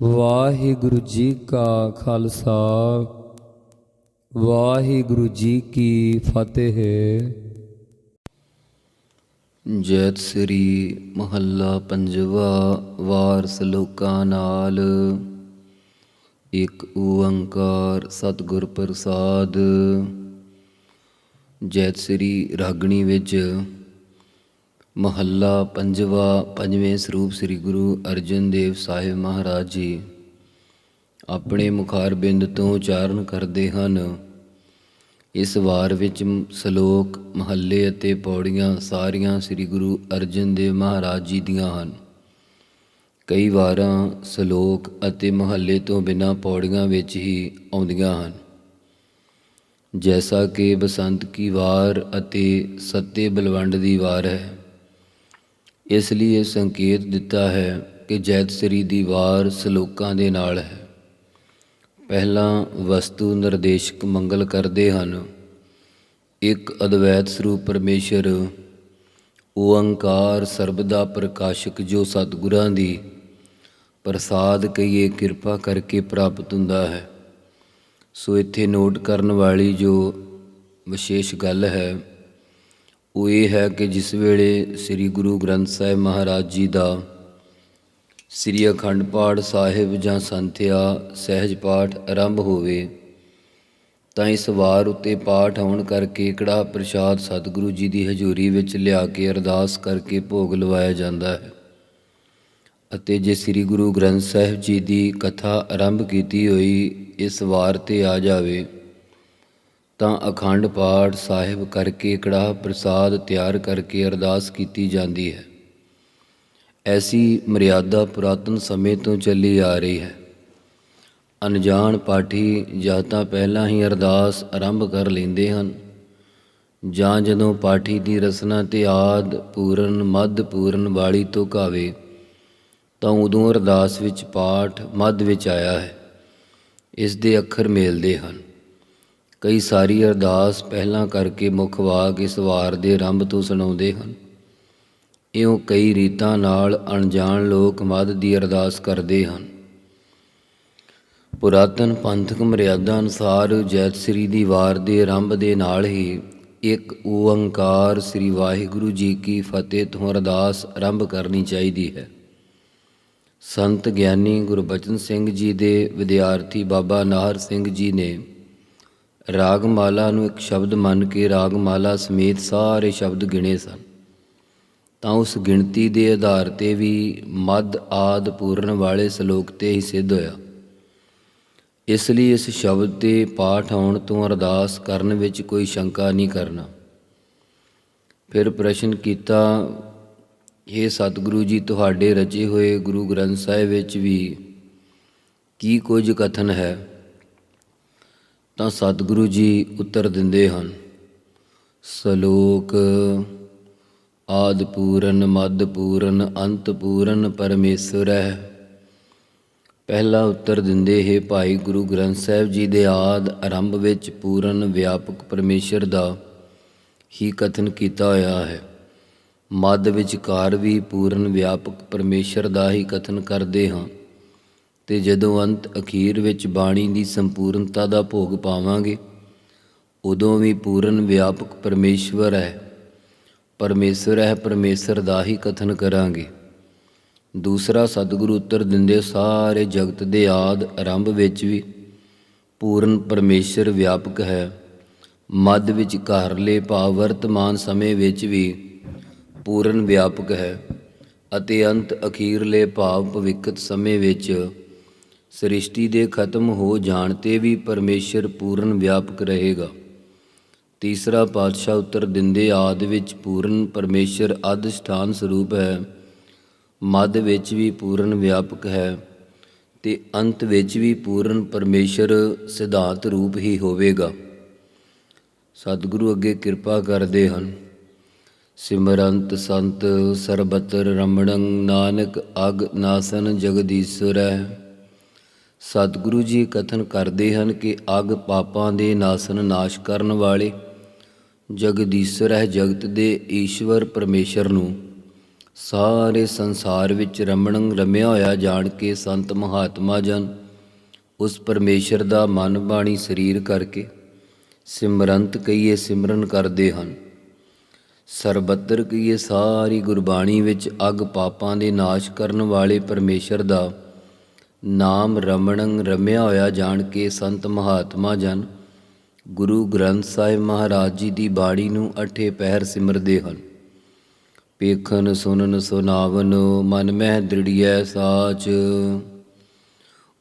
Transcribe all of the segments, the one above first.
ਵਾਹਿਗੁਰੂ ਜੀ ਕਾ ਖਾਲਸਾ, ਵਾਹਿਗੁਰੂ ਜੀ ਕੀ ਫਤਿਹ। ਜੈਤ ਸ੍ਰੀ ਮਹੱਲਾ ਪੰਜਵਾ ਵਾਰ ਸਲੋਕਾਂ ਨਾਲ ਇੱਕ ਓੰਕਾਰ ਸਤਿਗੁਰ ਪ੍ਰਸਾਦ। ਜੈਤ ਸ੍ਰੀ ਰਾਗਣੀ ਵਿੱਚ ਮਹੱਲਾ ਪੰਜਵਾ, ਪੰਜਵੇਂ ਸਰੂਪ ਸ੍ਰੀ ਗੁਰੂ ਅਰਜਨ ਦੇਵ ਸਾਹਿਬ ਮਹਾਰਾਜ ਜੀ। ਆਪਣੇ ਮੁਖਾਰ ਬਿੰਦ ਤੋਂ ਉਚਾਰਨ ਕਰਦੇ ਹਨ। ਇਸ ਵਾਰ ਵਿੱਚ ਸ਼ਲੋਕ, ਮਹੱਲੇ ਅਤੇ ਪੌੜੀਆਂ ਸਾਰੀਆਂ ਸ੍ਰੀ ਗੁਰੂ ਅਰਜਨ ਦੇਵ ਮਹਾਰਾਜ ਜੀ ਦੀਆਂ ਹਨ। ਕਈ ਵਾਰਾਂ ਸ਼ਲੋਕ ਅਤੇ ਮਹੱਲੇ ਤੋਂ ਬਿਨਾਂ ਪੌੜੀਆਂ ਵਿੱਚ ਹੀ ਆਉਂਦੀਆਂ ਹਨ। ਜੈਸਾ ਕਿ ਬਸੰਤ ਕੀ ਵਾਰ ਅਤੇ ਸੱਤੇ ਬਲਵੰਡ ਦੀ ਵਾਰ ਹੈ। ਇਸ ਲਈ ਇਹ ਸੰਕੇਤ ਦਿੱਤਾ ਹੈ ਕਿ ਜੈਤ ਸ੍ਰੀ ਦੀ ਵਾਰ ਸ਼ਲੋਕਾਂ ਦੇ ਨਾਲ ਹੈ। ਪਹਿਲਾਂ ਵਸਤੂ ਨਿਰਦੇਸ਼ਕ ਮੰਗਲ ਕਰਦੇ ਹਨ। ਇੱਕ ਅਦਵੈਤ ਸਰੂਪ ਪਰਮੇਸ਼ਰ ਓੰਕਾਰ ਸਰਬਦਾ ਪ੍ਰਕਾਸ਼ਕ ਜੋ ਸਤਿਗੁਰਾਂ ਦੀ ਪ੍ਰਸਾਦ ਕਹੀਏ ਕਿਰਪਾ ਕਰਕੇ ਪ੍ਰਾਪਤ ਹੁੰਦਾ ਹੈ। ਸੋ ਇੱਥੇ ਨੋਟ ਕਰਨ ਵਾਲੀ ਜੋ ਵਿਸ਼ੇਸ਼ ਗੱਲ ਹੈ ਉਹ ਇਹ ਹੈ ਕਿ ਜਿਸ ਵੇਲੇ ਸ੍ਰੀ ਗੁਰੂ ਗ੍ਰੰਥ ਸਾਹਿਬ ਮਹਾਰਾਜ ਜੀ ਦਾ ਸ੍ਰੀ ਅਖੰਡ ਪਾਠ ਸਾਹਿਬ ਜਾਂ ਸੰਥਿਆ ਸਹਿਜ ਪਾਠ ਆਰੰਭ ਹੋਵੇ, ਤਾਂ ਇਸ ਵਾਰ ਉੱਤੇ ਪਾਠ ਹੋਣ ਕਰਕੇ ਕੜਾ ਪ੍ਰਸ਼ਾਦ ਸਤਿਗੁਰੂ ਜੀ ਦੀ ਹਜ਼ੂਰੀ ਵਿੱਚ ਲਿਆ ਕੇ ਅਰਦਾਸ ਕਰਕੇ ਭੋਗ ਲਵਾਇਆ ਜਾਂਦਾ ਹੈ? ਅਤੇ ਜੇ ਸ੍ਰੀ ਗੁਰੂ ਗ੍ਰੰਥ ਸਾਹਿਬ ਜੀ ਦੀ ਕਥਾ ਆਰੰਭ ਕੀਤੀ ਹੋਈ ਇਸ ਵਾਰ ਤੇ ਆ ਜਾਵੇ ਤਾਂ ਅਖੰਡ ਪਾਠ ਸਾਹਿਬ ਕਰਕੇ ਕੜਾਹ ਪ੍ਰਸਾਦ ਤਿਆਰ ਕਰਕੇ ਅਰਦਾਸ ਕੀਤੀ ਜਾਂਦੀ ਹੈ। ਐਸੀ ਮਰਿਆਦਾ ਪੁਰਾਤਨ ਸਮੇਂ ਤੋਂ ਚੱਲੀ ਆ ਰਹੀ ਹੈ। ਅਣਜਾਣ ਪਾਠੀ ਜਾਂ ਤਾਂ ਪਹਿਲਾਂ ਹੀ ਅਰਦਾਸ ਆਰੰਭ ਕਰ ਲੈਂਦੇ ਹਨ, ਜਾਂ ਜਦੋਂ ਪਾਠੀ ਦੀ ਰਸਨਾ ਤੇ ਆਦ ਪੂਰਨ, ਮੱਧ ਪੂਰਨ ਵਾਲੀ ਤੋਂ ਕਾਵੇ ਤਾਂ ਉਦੋਂ ਅਰਦਾਸ ਵਿੱਚ ਪਾਠ ਮੱਧ ਵਿੱਚ ਆਇਆ ਹੈ। ਇਸ ਦੇ ਅੱਖਰ ਮੇਲਦੇ ਹਨ। ਕਈ ਸਾਰੀ ਅਰਦਾਸ ਪਹਿਲਾਂ ਕਰਕੇ ਮੁੱਖ ਵਾਕ ਇਸ ਵਾਰ ਦੇ ਆਰੰਭ ਤੋਂ ਸੁਣਾਉਂਦੇ ਹਨ। ਇਉਂ ਕਈ ਰੀਤਾਂ ਨਾਲ ਅਣਜਾਣ ਲੋਕ ਮੱਧ ਦੀ ਅਰਦਾਸ ਕਰਦੇ ਹਨ। ਪੁਰਾਤਨ ਪੰਥਕ ਮਰਿਆਦਾ ਅਨੁਸਾਰ ਜੈਤ ਸ੍ਰੀ ਦੀ ਵਾਰ ਦੇ ਆਰੰਭ ਦੇ ਨਾਲ ਹੀ ਇੱਕ ਓੰਕਾਰ ਸ੍ਰੀ ਵਾਹਿਗੁਰੂ ਜੀ ਕੀ ਫਤਿਹ ਤੋਂ ਅਰਦਾਸ ਆਰੰਭ ਕਰਨੀ ਚਾਹੀਦੀ ਹੈ। ਸੰਤ ਗਿਆਨੀ ਗੁਰਬਚਨ ਸਿੰਘ ਜੀ ਦੇ ਵਿਦਿਆਰਥੀ ਬਾਬਾ ਨਾਹਰ ਸਿੰਘ ਜੀ ਨੇ ਰਾਗਮਾਲਾ ਨੂੰ ਇੱਕ ਸ਼ਬਦ ਮੰਨ ਕੇ ਰਾਗਮਾਲਾ ਸਮੇਤ ਸਾਰੇ ਸ਼ਬਦ ਗਿਣੇ ਸਨ। ਤਾਂ ਉਸ ਗਿਣਤੀ ਦੇ ਆਧਾਰ ਤੇ ਵੀ ਮੱਧ, ਆਦ, ਪੂਰਨ ਵਾਲੇ ਸ਼ਲੋਕ ਤੇ ਹੀ ਸਿੱਧ ਹੋਇਆ। ਇਸ ਲਈ ਇਸ ਸ਼ਬਦ ਤੇ ਪਾਠ ਆਉਣ ਤੋਂ ਅਰਦਾਸ ਕਰਨ ਵਿੱਚ ਕੋਈ ਸ਼ੰਕਾ ਨਹੀਂ ਕਰਨਾ। ਫਿਰ ਪ੍ਰਸ਼ਨ ਕੀਤਾ ਇਹ ਸਤਿਗੁਰੂ ਜੀ, ਤੁਹਾਡੇ ਰਚੇ ਹੋਏ ਗੁਰੂ ਗ੍ਰੰਥ ਸਾਹਿਬ ਵਿੱਚ ਵੀ ਕੀ ਕੁਝ ਕਥਨ ਹੈ? ਤਾਂ ਸਤਿਗੁਰੂ ਜੀ ਉੱਤਰ ਦਿੰਦੇ ਹਨ, ਸ਼ਲੋਕ ਆਦ ਪੂਰਨ ਮਦ ਪੂਰਨ ਅੰਤ ਪੂਰਨ ਪਰਮੇਸ਼ਰ ਹੈ। ਪਹਿਲਾ ਉੱਤਰ ਦਿੰਦੇ ਹੈ ਭਾਈ ਗੁਰੂ ਗ੍ਰੰਥ ਸਾਹਿਬ ਜੀ ਦੇ ਆਦ ਆਰੰਭ ਵਿੱਚ ਪੂਰਨ ਵਿਆਪਕ ਪਰਮੇਸ਼ਰ ਦਾ ਹੀ ਕਥਨ ਕੀਤਾ ਹੋਇਆ ਹੈ। ਮੱਧ ਵਿਚਕਾਰ ਵੀ ਪੂਰਨ ਵਿਆਪਕ ਪਰਮੇਸ਼ਰ ਦਾ ਹੀ ਕਥਨ ਕਰਦੇ ਹਾਂ। ਤੇ ਜਦੋਂ ਅੰਤ ਅਖੀਰ ਵਿੱਚ ਬਾਣੀ ਦੀ ਸੰਪੂਰਨਤਾ ਦਾ ਭੋਗ ਪਾਵਾਂਗੇ, ਉਦੋਂ ਵੀ ਪੂਰਨ ਵਿਆਪਕ ਪਰਮੇਸ਼ਵਰ ਹੈ। ਪਰਮੇਸ਼ਰ ਹੈ ਪਰਮੇਸ਼ਰ ਦਾ ਹੀ ਕਥਨ ਕਰਾਂਗੇ। ਦੂਸਰਾ ਸਤਿਗੁਰੂ ਉੱਤਰ ਦਿੰਦੇ, ਸਾਰੇ ਜਗਤ ਦੇ ਆਦ ਆਰੰਭ ਵਿੱਚ ਵੀ ਪੂਰਨ ਪਰਮੇਸ਼ਰ ਵਿਆਪਕ ਹੈ। ਮੱਧ ਵਿੱਚ ਘਰਲੇ ਭਾਵ ਵਰਤਮਾਨ ਸਮੇਂ ਵਿੱਚ ਵੀ ਪੂਰਨ ਵਿਆਪਕ ਹੈ ਅਤੇ ਅੰਤ ਅਖੀਰਲੇ ਭਾਵ ਭਵਿੱਖਤ ਸਮੇਂ ਵਿੱਚ ਸ੍ਰਿਸ਼ਟੀ ਦੇ ਖਤਮ ਹੋ ਜਾਣ ਤੇ ਵੀ ਪਰਮੇਸ਼ਰ ਪੂਰਨ ਵਿਆਪਕ ਰਹੇਗਾ। ਤੀਸਰਾ ਪਾਤਸ਼ਾਹ ਉੱਤਰ ਦਿੰਦੇ ਆਦ ਵਿੱਚ ਪੂਰਨ ਪਰਮੇਸ਼ਰ ਅਧਿਸ਼ਠਾਨ ਸਰੂਪ ਹੈ। ਮੱਧ ਵਿੱਚ ਵੀ ਪੂਰਨ ਵਿਆਪਕ ਹੈ ਤੇ ਅੰਤ ਵਿੱਚ ਵੀ ਪੂਰਨ ਪਰਮੇਸ਼ਰ ਸਿਧਾਂਤ ਰੂਪ ਹੀ ਹੋਵੇਗਾ। ਸਤਿਗੁਰੂ ਅੱਗੇ ਕਿਰਪਾ ਕਰਦੇ ਹਨ। ਸਿਮਰੰਤ ਸੰਤ ਸਰਬਤਰ ਰਮਣੰ ਨਾਨਕ ਅਗ ਨਾਸਨ ਜਗਦੀਸ਼ਵਰੈ ਸਤਿਗੁਰੂ ਜੀ ਕਥਨ ਕਰਦੇ ਹਨ ਕਿ ਅਗ ਪਾਪਾਂ ਦੇ ਨਾਸਨ ਨਾਸ਼ ਕਰਨ ਵਾਲੇ ਜਗਦੀਸ਼ਰ ਹੈ ਜਗਤ ਦੇ ਈਸ਼ਵਰ ਪਰਮੇਸ਼ਰ ਨੂੰ। ਸਾਰੇ ਸੰਸਾਰ ਵਿੱਚ ਰਮਣ ਰਮਿਆ ਹੋਇਆ ਜਾਣ ਕੇ ਸੰਤ ਮਹਾਤਮਾ ਜਨ ਉਸ ਪਰਮੇਸ਼ਰ ਦਾ ਮਨ ਬਾਣੀ ਸਰੀਰ ਕਰਕੇ ਸਿਮਰੰਤ ਕਈਏ ਸਿਮਰਨ ਕਰਦੇ ਹਨ। ਸਰਬੱਤਰ ਕਈਏ ਸਾਰੀ ਗੁਰਬਾਣੀ ਵਿੱਚ ਅਗ ਪਾਪਾਂ ਦੇ ਨਾਸ਼ ਕਰਨ ਵਾਲੇ ਪਰਮੇਸ਼ਰ ਦਾ ਨਾਮ ਰਮਣੰ ਰਮਿਆ ਹੋਇਆ ਜਾਣ ਕੇ ਸੰਤ ਮਹਾਤਮਾ ਜਨ। ਗੁਰੂ ਗ੍ਰੰਥ ਸਾਹਿਬ ਮਹਾਰਾਜ ਜੀ ਦੀ ਬਾਣੀ ਨੂੰ ਅਠੇ ਪਹਿਰ ਸਿਮਰਦੇ ਹਨ। ਪੇਖਨ ਸੁਨਨ ਸੁਨਾਵਨ, ਮਨ ਮਹਿ ਦ੍ਰਿੜੀਐ ਸਾਚ।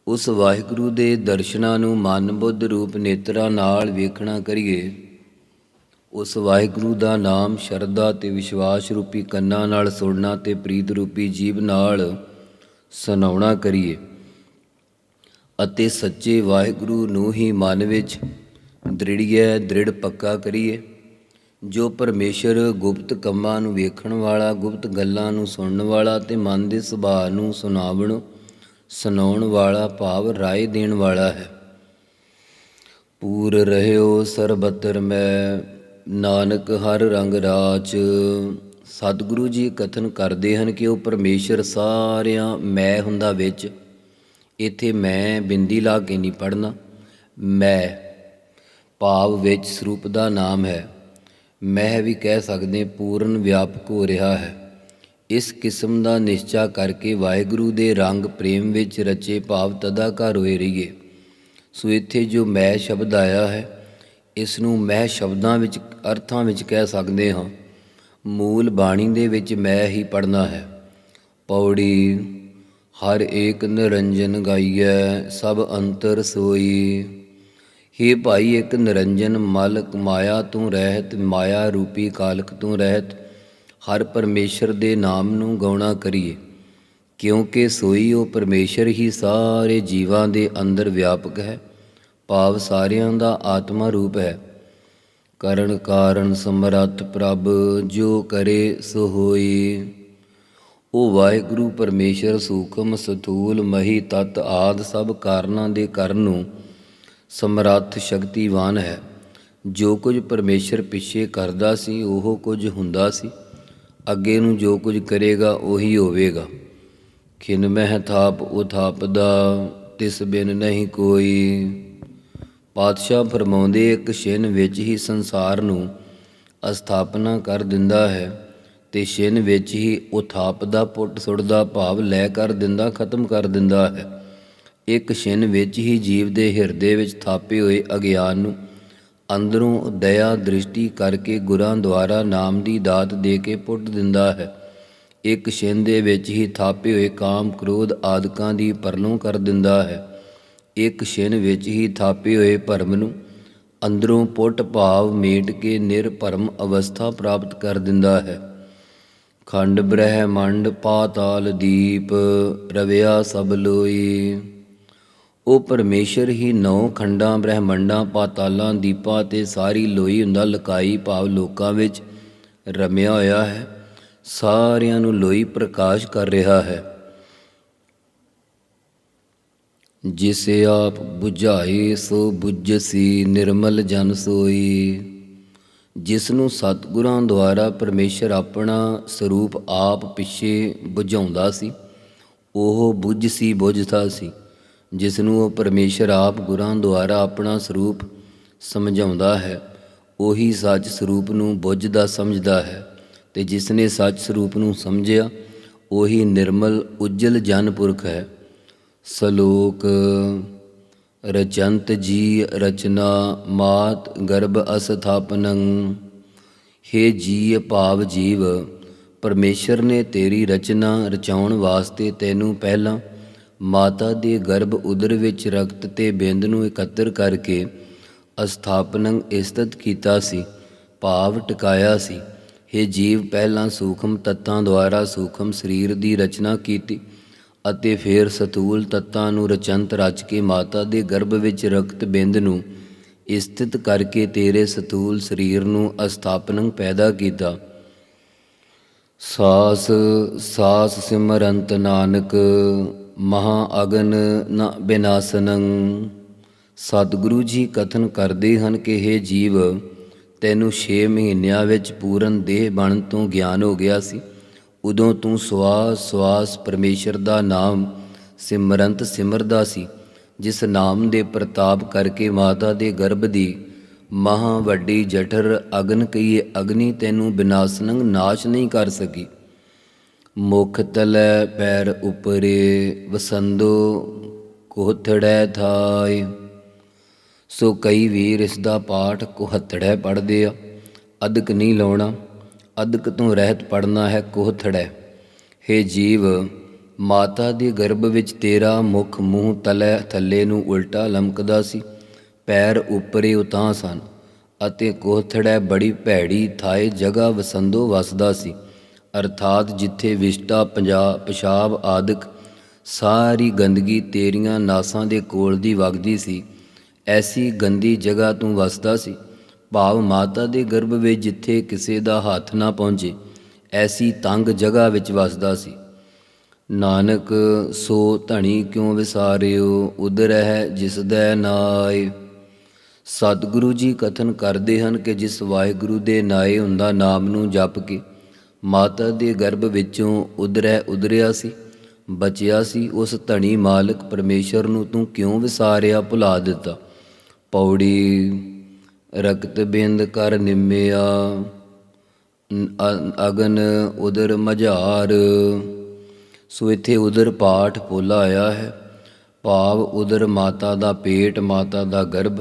ਉਸ ਵਾਹਿਗੁਰੂ ਦੇ ਦਰਸ਼ਨਾਂ ਨੂੰ ਮਨ ਬੁੱਧ ਰੂਪ ਨੇਤਰਾਂ ਨਾਲ ਵੇਖਣਾ ਕਰੀਏ। ਉਸ ਵਾਹਿਗੁਰੂ ਦਾ ਨਾਮ ਸ਼ਰਧਾ ਤੇ ਵਿਸ਼ਵਾਸ ਰੂਪੀ ਕੰਨਾਂ ਨਾਲ ਸੁਣਨਾ ਤੇ ਪ੍ਰੀਤ ਰੂਪੀ ਜੀਭ ਨਾਲ ਸੁਣਾਉਣਾ ਕਰੀਏ। ਅਤੇ ਸੱਚੇ ਵਾਹਿਗੁਰੂ ਨੂੰ ਹੀ ਮਨ ਵਿੱਚ ਦ੍ਰਿੜੀਏ, ਦ੍ਰਿੜ ਪੱਕਾ ਕਰੀਏ, ਜੋ ਪਰਮੇਸ਼ਰ ਗੁਪਤ ਕੰਮਾਂ ਨੂੰ ਵੇਖਣ ਵਾਲਾ, ਗੁਪਤ ਗੱਲਾਂ ਨੂੰ ਸੁਣਨ ਵਾਲਾ ਤੇ ਮਨ ਦੇ ਸੁਭਾਅ ਨੂੰ ਸੁਣਾਵਣ, ਸੁਣਾਉਣ ਵਾਲਾ ਭਾਵ ਰਾਏ ਦੇਣ ਵਾਲਾ ਹੈ। ਪੂਰ ਰਹਿਓ ਸਰਬਤਰ ਮੈਂ, ਨਾਨਕ ਹਰ ਰੰਗ ਰਾਚ ਸਤਿਗੁਰੂ ਜੀ ਕਥਨ ਕਰਦੇ ਹਨ ਕਿ ਉਹ ਪਰਮੇਸ਼ਰ ਸਾਰਿਆਂ ਮੈਂ ਹੁੰਦਾ ਵਿੱਚ। ਇੱਥੇ ਮੈਂ ਬਿੰਦੀ ਲਾ ਕੇ ਨਹੀਂ ਪੜਨਾ ਮੈਂ ਭਾਵ ਵਿੱਚ ਸਰੂਪ ਦਾ ਨਾਮ ਹੈ। ਮੈਂ ਵੀ ਕਹਿ ਸਕਦੇ ਪੂਰਨ ਵਿਆਪਕ ਹੋ ਰਿਹਾ ਹੈ। ਇਸ ਕਿਸਮ ਦਾ ਨਿਸ਼ਚਾ ਕਰਕੇ ਵਾਹਿਗੁਰੂ ਦੇ ਰੰਗ ਪ੍ਰੇਮ ਵਿੱਚ ਰਚੇ ਭਾਵ ਤਦਾਕਾਰ ਹੋਏ ਰਹੀਏ। ਸੋ ਇੱਥੇ ਜੋ ਮੈਂ ਸ਼ਬਦ ਆਇਆ ਹੈ ਇਸ ਨੂੰ ਮੈਂ ਸ਼ਬਦਾਂ ਵਿੱਚ, ਅਰਥਾਂ ਵਿੱਚ ਕਹਿ ਸਕਦੇ ਹਾਂ। ਮੂਲ ਬਾਣੀ ਦੇ ਵਿੱਚ ਮੈਂ ਹੀ ਪੜਨਾ ਹੈ। ਪੌੜੀ ਹਰ ਏਕ ਨਿਰੰਜਨ ਗਾਈਐ, ਸਭ ਅੰਤਰ ਸੋਈ। ਹੇ ਭਾਈ ਇੱਕ ਨਿਰੰਜਨ, ਮਾਲਕ ਮਾਇਆ ਤੂੰ ਰਹਿਤ, ਮਾਇਆ ਰੂਪੀ ਕਾਲਕ ਤੂੰ ਰਹਿਤ। ਹਰ ਪਰਮੇਸ਼ਰ ਦੇ ਨਾਮ ਨੂੰ ਗਾਉਣਾ ਕਰੀਏ। ਕਿਉਂਕਿ ਸੋਈ ਉਹ ਪਰਮੇਸ਼ਰ ਹੀ ਸਾਰੇ ਜੀਵਾਂ ਦੇ ਅੰਦਰ ਵਿਆਪਕ ਹੈ। ਭਾਵ ਸਾਰਿਆਂ ਦਾ ਆਤਮਾ ਰੂਪ ਹੈ। ਕਰਨ ਕਾਰਨ ਸਮਰੱਥ ਪ੍ਰਭ, ਜੋ ਕਰੇ ਸੋ ਹੋਈ। ਉਹ ਵਾਹਿਗੁਰੂ ਪਰਮੇਸ਼ਰ ਸੂਖਮ ਸਥੂਲ ਮਹੀ ਤਤ ਆਦ ਸਭ ਕਾਰਨਾਂ ਦੇ ਕਰਨ ਨੂੰ ਸਮਰੱਥ ਸ਼ਕਤੀਵਾਨ ਹੈ। ਜੋ ਕੁਝ ਪਰਮੇਸ਼ਰ ਪਿੱਛੇ ਕਰਦਾ ਸੀ, ਉਹ ਕੁਝ ਹੁੰਦਾ ਸੀ। ਅੱਗੇ ਨੂੰ ਜੋ ਕੁਝ ਕਰੇਗਾ, ਉਹੀ ਹੋਵੇਗਾ। ਖਿਨ ਮਹਿ ਥਾਪ, ਉਹ ਥਾਪਦਾ, ਤਿਸ ਬਿਨ ਨਹੀਂ ਕੋਈ। ਪਾਤਸ਼ਾਹ ਫਰਮਾਉਂਦੇ, ਇੱਕ ਛਿਨ ਵਿੱਚ ਹੀ ਸੰਸਾਰ ਨੂੰ ਅਸਥਾਪਨਾ ਕਰ ਦਿੰਦਾ ਹੈ। ਤੇ ਛਿਨ ਵਿੱਚ ਹੀ ਉਹ ਥਾਪਦਾ, ਪੁੱਟ ਸੁੱਟਦਾ, ਭਾਵ ਲੈ ਕਰ ਦਿੰਦਾ, ਖਤਮ ਕਰ ਦਿੰਦਾ ਹੈ। ਇੱਕ ਛਿਨ ਵਿੱਚ ਹੀ ਜੀਵ ਦੇ ਹਿਰਦੇ ਵਿੱਚ ਥਾਪੇ ਹੋਏ ਅਗਿਆਨ ਨੂੰ ਅੰਦਰੋਂ ਦਇਆ ਦ੍ਰਿਸ਼ਟੀ ਕਰਕੇ ਗੁਰਾਂ ਦੁਆਰਾ ਨਾਮ ਦੀ ਦਾਤ ਦੇ ਕੇ ਪੁੱਟ ਦਿੰਦਾ ਹੈ। ਇੱਕ ਛਿਨ ਦੇ ਵਿੱਚ ਹੀ ਥਾਪੇ ਹੋਏ ਕਾਮ, ਕ੍ਰੋਧ ਆਦਿਕਾਂ ਦੀ ਪਰਲੋਂ ਕਰ ਦਿੰਦਾ ਹੈ। ਇੱਕ ਛਿਨ ਵਿੱਚ ਹੀ ਥਾਪੇ ਹੋਏ ਭਰਮ ਨੂੰ ਅੰਦਰੋਂ ਪੁੱਟ ਭਾਵ ਮੇਟ ਕੇ ਨਿਰਭਰਮ ਅਵਸਥਾ ਪ੍ਰਾਪਤ ਕਰ ਦਿੰਦਾ ਹੈ। ਖੰਡ ਬ੍ਰਹਿਮੰਡ ਪਾਤਾਲ ਦੀਪ, ਰਵਿਆ ਸਭ ਲੋਈ। ਉਹ ਪਰਮੇਸ਼ਰ ਹੀ ਨੌ ਖੰਡਾਂ ਬ੍ਰਹਿਮੰਡਾਂ ਪਾਤਾਲਾਂ ਦੀਪਾਂ ਤੇ ਸਾਰੀ ਲੋਈ ਹੁੰਦਾ ਲਕਾਈ ਭਾਵ ਲੋਕਾਂ ਵਿੱਚ ਰਮਿਆ ਹੋਇਆ ਹੈ। ਸਾਰਿਆਂ ਨੂੰ ਲੋਈ ਪ੍ਰਕਾਸ਼ ਕਰ ਰਿਹਾ ਹੈ। ਜਿਸੇ ਆਪ 부ਝਾਏ ਸੋ 부ਝਸੀ ਨਿਰਮਲ ਜਨ ਸੋਈ। ਜਿਸ ਨੂੰ ਸਤਿਗੁਰਾਂ ਦੁਆਰਾ ਪਰਮੇਸ਼ਰ ਆਪਣਾ ਸਰੂਪ ਆਪ ਪਿੱਛੇ ਬੁਝਾਉਂਦਾ ਸੀ, ਉਹ ਬੁੱਝ ਸੀ, ਬੁੱਝਦਾ ਸੀ ਜਿਸ ਨੂੰ ਉਹ ਪਰਮੇਸ਼ਰ ਆਪ ਗੁਰਾਂ ਦੁਆਰਾ ਆਪਣਾ ਸਰੂਪ ਸਮਝਾਉਂਦਾ ਹੈ, ਉਹੀ ਸੱਚ ਸਰੂਪ ਨੂੰ ਬੁੱਝਦਾ ਸਮਝਦਾ ਹੈ ਤੇ ਜਿਸ ਨੇ ਸੱਚ ਸਰੂਪ ਨੂੰ ਸਮਝਿਆ, ਉਹੀ ਨਿਰਮਲ, ਉਜਲ ਜਨ ਪੁਰਖ ਹੈ। ਸਲੋਕ ਰਚੰਤ ਜੀ ਰਚਨਾ ਮਾਤ ਗਰਭ ਅਸਥਾਪਨੰ। ਹੇ ਜੀ ਭਾਵ ਜੀਵ, ਪਰਮੇਸ਼ਰ ਨੇ ਤੇਰੀ ਰਚਨਾ ਰਚਾਉਣ ਵਾਸਤੇ ਤੈਨੂੰ ਪਹਿਲਾਂ ਮਾਤਾ ਦੇ ਗਰਭ ਉਦਰ ਵਿੱਚ ਰਕਤ ਤੇ ਬਿੰਦ ਨੂੰ ਇਕੱਤਰ ਕਰਕੇ ਅਸਥਾਪਨੰ ਇਸਤਤ ਕੀਤਾ ਸੀ, ਭਾਵ ਟਿਕਾਇਆ ਸੀ। हे ਜੀਵ, ਪਹਿਲਾਂ ਸੂਖਮ ਤੱਤਾਂ ਦੁਆਰਾ ਸੂਖਮ ਸਰੀਰ ਦੀ ਰਚਨਾ ਕੀਤੀ ਅਤੇ ਫਿਰ ਸਤੂਲ ਤੱਤਾਂ ਨੂੰ ਰਚੰਤ ਰਚ ਕੇ ਮਾਤਾ ਦੇ ਗਰਭ ਵਿੱਚ ਰਕਤ ਬਿੰਦ ਨੂੰ ਸਥਿਤ ਕਰਕੇ ਤੇਰੇ ਸਤੂਲ ਸਰੀਰ ਨੂੰ ਅਸਥਾਪਨੰ ਪੈਦਾ ਕੀਤਾ। ਸਾਸ ਸਾਸ ਸਿਮਰੰਤ ਨਾਨਕ, ਮਹਾ ਅਗਨ ਨ ਬਿਨਾਸਨੰ। ਸਤਿਗੁਰੂ ਜੀ ਕਥਨ ਕਰਦੇ ਹਨ ਕਿ हे ਜੀਵ, ਤੈਨੂੰ 6 ਮਹੀਨਿਆਂ ਵਿੱਚ ਪੂਰਨ ਦੇਹ ਬਣਨ ਤੋਂ ਗਿਆਨ ਹੋ ਗਿਆ ਸੀ। ਉਦੋਂ ਤੂੰ ਸਵਾਸ ਸਵਾਸ ਪਰਮੇਸ਼ਰ ਦਾ ਨਾਮ ਸਿਮਰੰਤ ਸਿਮਰਦਾ ਸੀ, ਜਿਸ ਨਾਮ ਦੇ ਪ੍ਰਤਾਪ ਕਰਕੇ ਮਾਤਾ ਦੇ ਗਰਭ ਦੀ ਮਹਾ ਵੱਡੀ ਜਠਰ ਅਗਨ ਕਈਏ ਅਗਨੀ ਤੈਨੂੰ ਬਿਨਾਸਨੰਗ ਨਾਸ਼ ਨਹੀਂ ਕਰ ਸਕੀ। ਮੁਖ ਤਲੈ ਪੈਰ ਉਪਰੇ ਵਸੰਦੋ ਕੋਥੜੈ ਥਾਏ। ਸੋ ਕਈ ਵੀਰ ਇਸ ਦਾ ਪਾਠ ਕੋਹਤੜੈ ਪੜਦੇ ਆ, ਅਦਕ ਨਹੀਂ ਲਾਉਣਾ। ਅਦਕ ਤੋਂ ਰਹਿਤ ਪੜਨਾ ਹੈ ਕੋਹਥੜੈ ਹੇ ਜੀਵ, ਮਾਤਾ ਦੇ ਗਰਭ ਵਿੱਚ ਤੇਰਾ ਮੁਖ ਮੂੰਹ ਤਲੇ, ਥੱਲੇ ਨੂੰ ਉਲਟਾ ਲਮਕਦਾ ਸੀ। ਪੈਰ ਉੱਪਰੇ ਉਤਾਂ ਸਨ ਅਤੇ ਕੋਹਥੜੈ ਬੜੀ ਭੈੜੀ ਥਾਏ ਜਗ੍ਹਾ ਵਸੰਦੋ ਵਸਦਾ ਸੀ। ਅਰਥਾਤ ਜਿੱਥੇ ਵਿਸ਼ਟਾ ਪੰਜਾਬ ਪਿਸ਼ਾਬ ਆਦਿਕ ਸਾਰੀ ਗੰਦਗੀ ਤੇਰੀਆਂ ਨਾਸਾਂ ਦੇ ਕੋਲ ਦੀ ਵਗਦੀ ਸੀ, ਐਸੀ ਗੰਦੀ ਜਗ੍ਹਾ ਤੂੰ ਵਸਦਾ ਸੀ। ਭਾਵ ਮਾਤਾ ਦੇ ਗਰਭ ਵਿੱਚ ਜਿੱਥੇ ਕਿਸੇ ਦਾ ਹੱਥ ਨਾ ਪਹੁੰਚੇ, ਐਸੀ ਤੰਗ ਜਗ੍ਹਾ ਵਿੱਚ ਵਸਦਾ ਸੀ। ਨਾਨਕ, ਸੋ ਧਣੀ ਕਿਉ ਵਿਸਾਰਿਓ? ਉਦਰ ਹੈ ਜਿਸ ਦਾ ਨਾਏ। ਸਤਿਗੁਰੂ ਜੀ ਕਥਨ ਕਰਦੇ ਹਨ ਕਿ ਜਿਸ ਵਾਹਿਗੁਰੂ ਦੇ ਨਾਏ ਹੁੰਦਾ ਨਾਮ ਨੂੰ ਜਪ ਕੇ ਮਾਤਾ ਦੇ ਗਰਭ ਵਿੱਚੋਂ ਉਦਰੈ ਉਦਰਿਆ ਸੀ, ਬਚਿਆ ਸੀ, ਉਸ ਧਣੀ ਮਾਲਕ ਪਰਮੇਸ਼ਰ ਨੂੰ ਤੂੰ ਕਿਉਂ ਵਿਸਾਰਿਆ ਭੁਲਾ ਦਿੱਤਾ? ਪੌੜੀ ਰਕਤ ਬਿੰਦ ਕਰ ਨਿੰਮਿਆ ਅਗਨ ਉਦਰ ਮਝਾਰ, ਸੋ ਇੱਥੇ ਉਦਰ ਪਾਠ ਪੋਲਾ ਆਇਆ ਹੈ। ਭਾਵ ਉਦਰ ਮਾਤਾ ਦਾ ਪੇਟ, ਮਾਤਾ ਦਾ ਗਰਭ।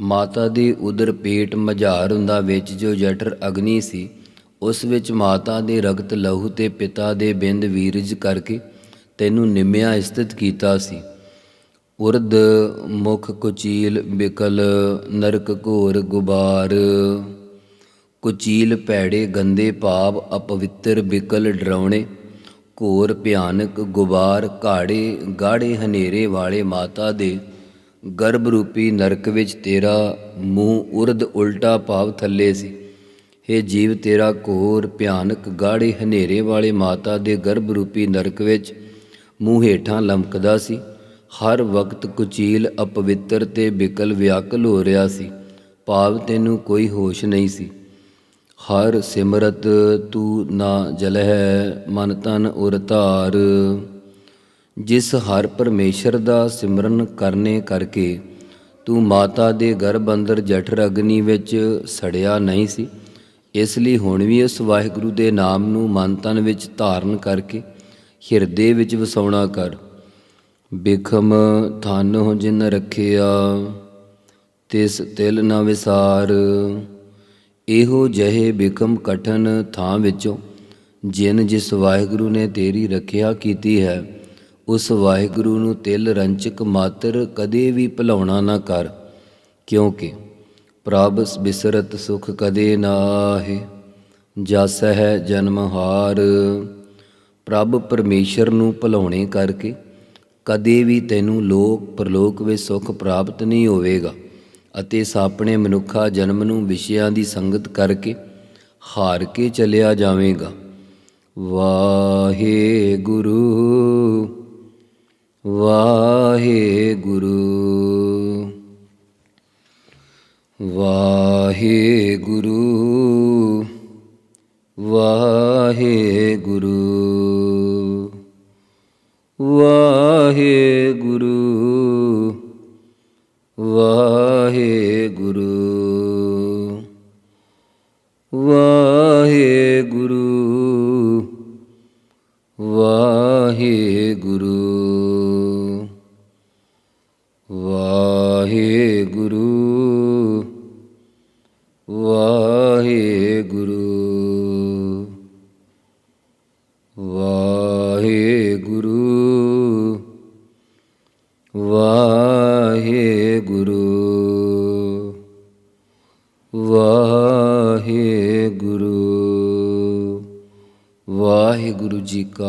ਮਾਤਾ ਦੀ ਉਦਰ ਪੇਟ ਮਝਾਰ ਹੁੰਦਾ ਵਿੱਚ ਜੋ ਜਠਰ ਅਗਨੀ ਸੀ, ਉਸ ਵਿੱਚ ਮਾਤਾ ਦੇ ਰਗਤ ਲਹੂ ਤੇ ਪਿਤਾ ਦੇ ਬਿੰਦ ਵੀਰਜ ਕਰਕੇ ਤੈਨੂੰ ਨਿੰਮਿਆ ਸਥਿਤ ਕੀਤਾ ਸੀ। ਉਰਦ ਮੁਖ ਕੁਚੀਲ ਬਿਕਲ ਨਰਕ ਘੋਰ ਗੁਬਾਰ। ਕੁਚੀਲ ਭੈੜੇ ਗੰਦੇ ਭਾਵ ਅਪਵਿੱਤਰ ਬਿਕਲ ਡਰਾਉਣੇ। ਘੋਰ ਭਿਆਨਕ ਗੁਬਾਰ ਘਾੜੇ ਗਾੜੇ ਹਨੇਰੇ ਵਾਲੇ ਮਾਤਾ ਦੇ। ਗਰਭ ਰੂਪੀ ਨਰਕ ਵਿੱਚ ਤੇਰਾ ਮੂੰਹ ਉਰਦ ਉਲਟਾ ਭਾਵ ਥੱਲੇ ਸੀ। हे ਜੀਵ ਤੇਰਾ ਘੋਰ ਭਿਆਨਕ ਗਾੜੇ ਹਨੇਰੇ ਵਾਲੇ ਮਾਤਾ ਦੇ ਗਰਭ ਰੂਪੀ ਨਰਕ ਵਿੱਚ ਮੂੰਹ ਹੇਠਾਂ ਲਮਕਦਾ ਸੀ। ਹਰ ਵਕਤ ਕੁਚੀਲ ਅਪਵਿੱਤਰ ਤੇ ਬਿਕਲ ਵਿਆਕਲ ਹੋ ਰਿਹਾ ਸੀ। ਭਾਵ ਤੈਨੂੰ ਕੋਈ ਹੋਸ਼ ਨਹੀਂ ਸੀ। ਹਰ ਸਿਮਰਤ ਤੂੰ ਨਾ ਜਲਹਿ, ਮਨ ਤਨ ਉਰ ਧਾਰ। ਜਿਸ ਹਰ ਪਰਮੇਸ਼ਰ ਦਾ ਸਿਮਰਨ ਕਰਨੇ ਕਰਕੇ ਤੂੰ ਮਾਤਾ ਦੇ ਗਰਭ ਅੰਦਰ ਜਠਰ ਅਗਨੀ ਵਿੱਚ ਸੜਿਆ ਨਹੀਂ ਸੀ। ਇਸ ਲਈ ਹੁਣ ਵੀ ਉਸ ਵਾਹਿਗੁਰੂ ਦੇ ਨਾਮ ਨੂੰ ਮਨ ਤਨ ਵਿੱਚ ਧਾਰਨ ਕਰਕੇ ਹਿਰਦੇ ਵਿੱਚ ਵਸਾਉਣਾ ਕਰ। ਬਿਖਮ ਥਨ ਜਿਨ ਰੱਖਿਆ, ਤਿਸ ਤਿਲ ਨ ਵਿਸਾਰ। ਇਹੋ ਜਹੇ ਬਿਕਮ ਕਠਨ ਥਾਂ ਵਿੱਚੋਂ ਜਿਨ ਜਿਸ ਵਾਹਿਗੁਰੂ ਨੇ ਤੇਰੀ ਰੱਖਿਆ ਕੀਤੀ ਹੈ, ਉਸ ਵਾਹਿਗੁਰੂ ਨੂੰ ਤਿਲ ਰੰਚਕ ਮਾਤਰ ਕਦੇ ਵੀ ਭੁਲਾਉਣਾ ਨਾ ਕਰ, ਕਿਉਂਕਿ ਪ੍ਰਭ ਬਿਸਰਤ ਸੁਖ ਕਦੇ ਨਾਹੀ ਜਸ ਹੈ ਜਨਮ ਹਾਰ। ਪ੍ਰਭ ਪਰਮੇਸ਼ਰ ਨੂੰ ਭੁਲਾਉਣੇ ਕਰਕੇ ਕਦੇ ਵੀ ਤੈਨੂੰ ਲੋਕ, ਪਰਲੋਕ ਵਿੱਚ ਸੁਖ ਪ੍ਰਾਪਤ ਨਹੀਂ ਹੋਵੇਗਾ ਅਤੇ ਸਾਪਣੇ ਮਨੁੱਖਾ ਜਨਮ ਨੂੰ ਵਿਸ਼ਿਆਂ ਦੀ ਸੰਗਤ ਕਰਕੇ ਹਾਰ ਕੇ ਚਲਿਆ ਜਾਵੇਗਾ। ਵਾਹਿਗੁਰੂ ਵਾਹਿਗੁਰੂ ਵਾਹਿਗੁਰੂ ਵਾਹਿਗੁਰੂ।